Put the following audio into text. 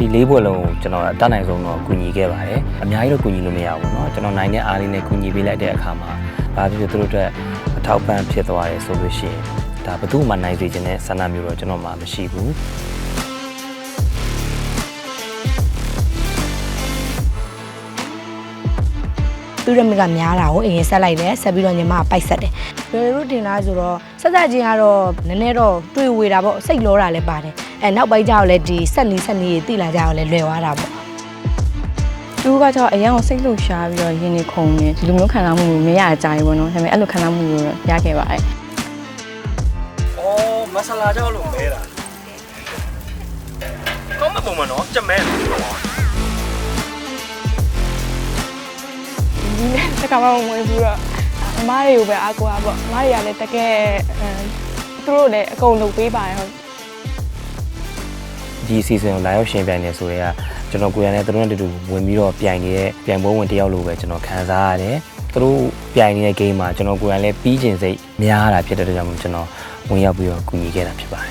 ဒီလေးဘွဲ့လုံးကိုကျွန်တော်အတတ်နိုင်ဆုံးတော့ကူညီခဲ့ပါတယ်အများကြီးတော့ကူညီလို့မရဘူးเนาะကျွန်တော်နိုင်တဲ့အားလေးနဲ့ကူညီပေးလိုက်တဲ့အခါမှာဘာဖြစ်ဖြစ်သူတို့အတွက်အထောက်ပံ့ဖြစ်သွားတယ်ဆိုလို့ရှိရင်ဒါဘယ်သူမှနိုင်စေခြင်းနဲ့ဆန္ဒမျိုးတော့ကျွန်တော်မှမရှိဘူး သူရမကများတာကိုအရင်ဆက်လိုက်တယ်ဆက်ပြီးတော့ညီမကပိုက်ဆက်တယ်ဘယ်လိုတင်လားဆိုတော့ဆက်ဆက်ချင်းကတော့နည်းနည်းတော့တွေ့ဝေတာပေါ့စိတ်လောတာလည်းပါတယ်အဲနောက်ပိုင်းကျတော့လည်းဒီဆက်နီးဆက်နီးတိလာကြတော့လည်းလွယ်သွားတာပေါ့သူကကြောင့်အရန်ကိုစိတ်လှုပ်ရှားပြီးတော့ရင်းနေခုန်နေဒီလိုမျိုးခံစားမှုမျိုးမရကြဘူးပေါ့နော်ဒါပေမဲ့အဲ့လိုခံစားမှုမျိုးတော့ရခဲ့ပါတယ်။အော်မဆလာကြောက်လို့မဲတာ။ကောင်းမပုံမနော်ကြက်မဲ ဒီနေ့တကမှမဝင်ဘူးတော့အမားတွေကိုပဲအားကိုးတာပေါ့အမားတွေကလည်းတကယ်အဲသူတို့လည်းအကုန်လုပ်ပေးပါတယ်ဟုတ်ဒီ season ကိုလာရောက်ရှင်ပြိုင်နေဆိုတော့ကျွန်တော်ကိုယ်ရနဲ့သူတို့နဲ့တူတူဝင်ပြီးတော့ပြိုင်နေတဲ့ပြိုင်ပွဲဝင်တစ်ယောက်လိုပဲကျွန်တော်ခံစားရတယ်သူတို့ပြိုင်နေတဲ့ game မှာကျွန်တော်ကိုယ်ရလည်းပြီးကျင်စိတ်များတာဖြစ်တဲ့အတွက်ကြောင့်မို့ကျွန်တော်ဝင်ရောက်ပြီးတော့ကူညီခဲ့တာဖြစ်ပါတယ်